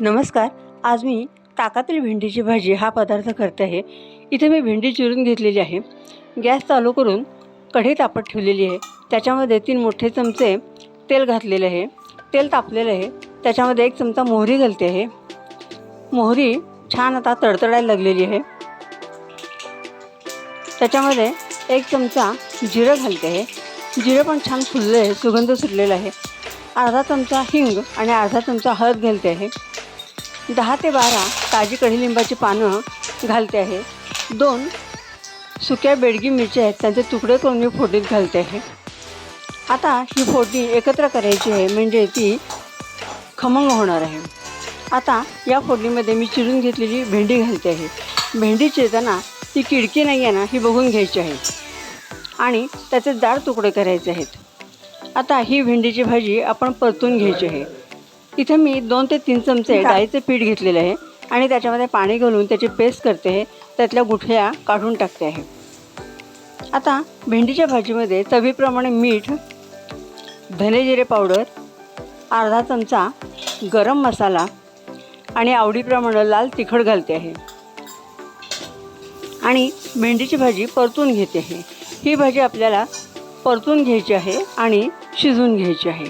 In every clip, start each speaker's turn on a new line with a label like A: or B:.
A: नमस्कार. आज मी ताकातील भेंडीची भाजी हा पदार्थ करते आहे. इथे मी भेंडी चिरून घेतलेली आहे. गॅस चालू करून कढई तापत ठेवलेली आहे. त्याच्यामध्ये तीन मोठे चमचे तेल घातलेले आहे. तेल तापलेलं आहे. त्याच्यामध्ये एक चमचा मोहरी घालते आहे. मोहरी छान आता तडतडायला लागलेली आहे. त्याच्यामध्ये एक चमचा जिरं घालते आहे. जिरं पण छान फुललं आहे सुगंध सुटलेला आहे. अर्धा चमचा हिंग आणि अर्धा चमचा हळद घालते आहे. दहा ते बारा ताजी कढीलिंबाची पानं घालते आहे. दोन सुक्या बेडगी मिरच्या आहेत त्यांचे तुकडे करून मी फोडणीत घालते आहे. आता ही फोडणी एकत्र करायची आहे म्हणजे ती खमंग होणार आहे. आता या फोडणीमध्ये मी चिरून घेतलेली भेंडी घालते आहे. भेंडी चिरताना ती किडकी नाही आहे ना ही बघून घ्यायची आहे. आणि त्याचे जाड तुकडे करायचे आहेत. आता ही भेंडीची भाजी आपण परतून घ्यायची आहे. इथं मी दोन ते तीन चमचे डाळीचे पीठ घेतलेले आहे आणि त्याच्यामध्ये पाणी घालून त्याची पेस्ट करते आहे. त्यातल्या गुठळ्या काढून टाकते आहे. आता भेंडीच्या भाजीमध्ये चवीप्रमाणे मीठ धने जिरे पावडर अर्धा चमचा गरम मसाला आणि आवडीप्रमाणे लाल तिखट घालते आहे. आणि भेंडीची भाजी परतून घेते आहे. ही भाजी आपल्याला परतून घ्यायची आहे आणि शिजवून घ्यायची आहे.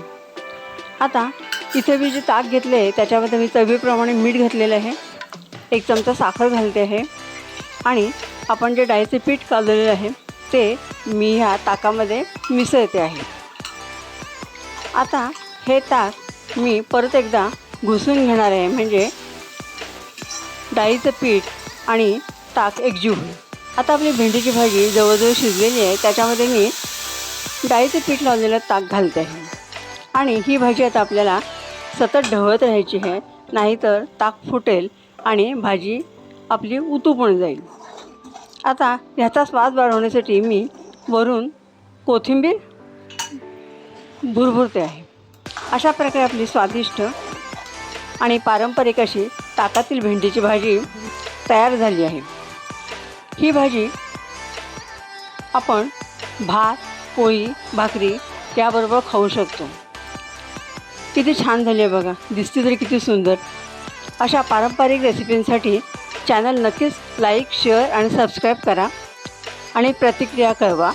A: आता इथे मी जे ताक घेतले आहे त्याच्यामध्ये मी चवीप्रमाणे मीठ घातलेलं आहे. एक चमचा साखर घालते आहे. आणि आपण जे डाळीचे पीठ काढलेलं आहे ते मी ह्या ताकामध्ये मिसळते आहे. आता हे ताक मी परत एकदा घुसून घेणार आहे म्हणजे डाळीचं पीठ आणि ताक एकजीव होईल. आता आपली भेंडीची भाजी जवळजवळ शिजलेली आहे त्याच्यामध्ये मी डाळीचं पीठ लावलेलं ताक घालते आहे. आणि ही भाजी आता आपल्याला सतत ढवळत राहायची आहे नाहीतर ताक फुटेल आणि भाजी आपली उतू पण जाईल. आता ह्याचा स्वाद वाढवण्यासाठी मी वरून कोथिंबीर भुरभुरते आहे. अशा प्रकारे आपली स्वादिष्ट आणि पारंपरिक अशी ताकातील भेंडीची भाजी तयार झाली आहे. ही भाजी आपण भात पोळी भाकरी त्याबरोबर खाऊ शकतो. किती छान झाली आहे बघा. दिसते तरी किती सुंदर. अशा पारंपरिक रेसिपींसाठी चॅनल नक्कीच लाईक शेअर आणि सबस्क्राईब करा आणि प्रतिक्रिया कळवा.